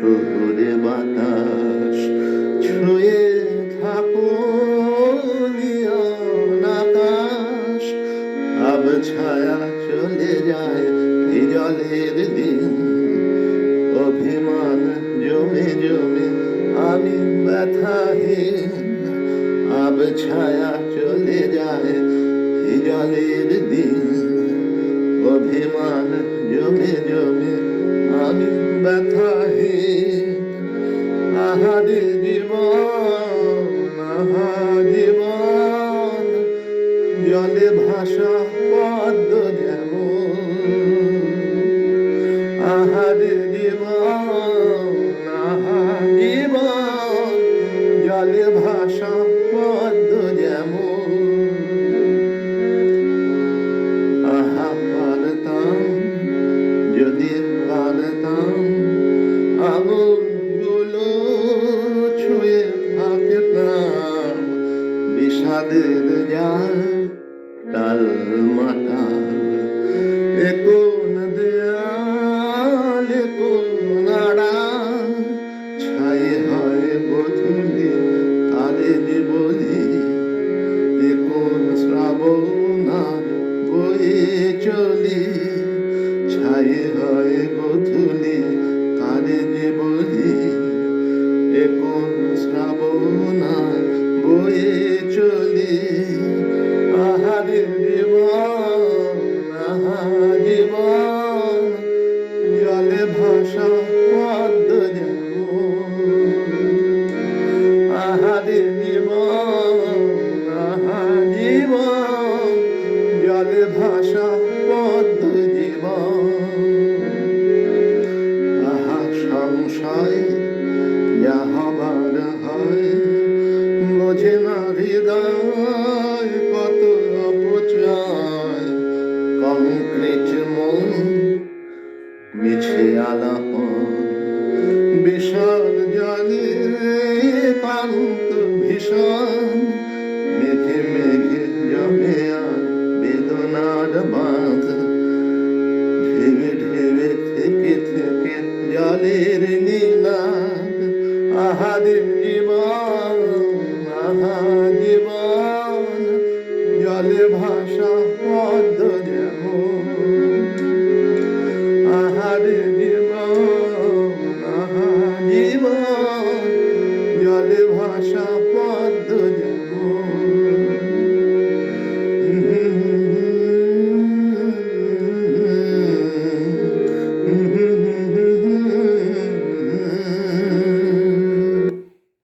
সুরে বাতাস, ছুঁয়ে থাকো আকাশ। আব ছায়া চলে যায় জলের দিন। অভিমান জমে জমে আমি ব্যথাহীন। আব ছায়া চলে যায় জলের দিন। অভিমান জলে ভাষা পদ্ম যেমন আহারে জীবন আহা জীবন জলে ভাষা পদ্ম যেমন আহা পারতাম যদি পারতাম আগুনগুলো ছুঁয়ে থাকতাম বিষাদের যার টাল মাটাল বোঝে কত অপচয়। কংক্রিট মন মিছে আলাপন, বিশাল জলে পান্ত ভীষণ। মেঘে মেঘে জমে আর বাঁধ। ঢেবে ঢেবে থেকে থেকে নীলাদ। আহারে জীবন জলে ভাষা পদ্ম যেমন